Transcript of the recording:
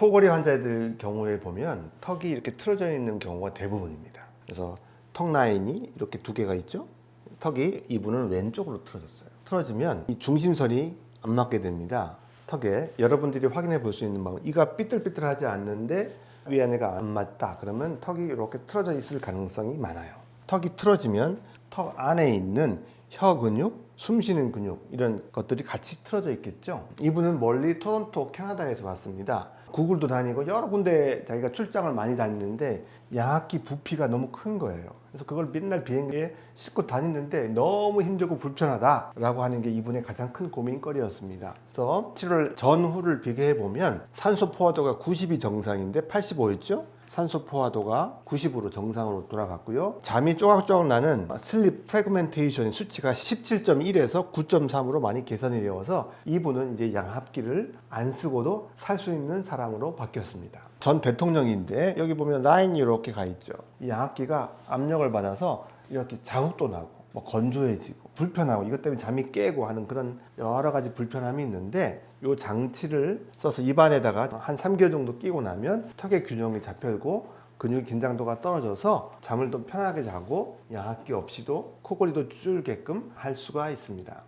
코골이 환자들 경우에 보면 턱이 이렇게 틀어져 있는 경우가 대부분입니다. 그래서 턱 라인이 이렇게 두 개가 있죠. 턱이 이분은 왼쪽으로 틀어졌어요. 틀어지면 이 중심선이 안 맞게 됩니다. 턱에 여러분들이 확인해 볼 수 있는 방법. 이가 삐뚤삐뚤하지 않는데 위안에가 안 맞다. 그러면 턱이 이렇게 틀어져 있을 가능성이 많아요. 턱이 틀어지면 턱 안에 있는 혀 근육, 숨 쉬는 근육 이런 것들이 같이 틀어져 있겠죠. 이분은 멀리 토론토 캐나다에서 왔습니다. 구글도 다니고 여러 군데 자기가 출장을 많이 다니는데 양압기 부피가 너무 큰 거예요. 그래서 그걸 맨날 비행기에 싣고 다니는데 너무 힘들고 불편하다라고 하는 게 이분의 가장 큰 고민거리였습니다. 그래서 치료를 전후를 비교해 보면 산소 포화도가 90이 정상인데 85였죠. 산소 포화도가 90으로 정상으로 돌아갔고요. 잠이 쪼각쪼각 나는 슬립 프레그멘테이션의 수치가 17.1에서 9.3으로 많이 개선이 되어서 이분은 이제 양압기를 안 쓰고도 살 수 있는 사람 으로 바뀌었습니다. 전 대통령인데 여기 보면 라인이 이렇게 가 있죠. 이 양압기가 압력을 받아서 이렇게 자국도 나고 뭐 건조해지고 불편하고 이것 때문에 잠이 깨고 하는 그런 여러 가지 불편함이 있는데 이 장치를 써서 입안에다가 한 3개월 정도 끼고 나면 턱의 균형이 잡혀고 근육 긴장도가 떨어져서 잠을 더 편하게 자고 양압기 없이도 코골이도 줄게끔 할 수가 있습니다.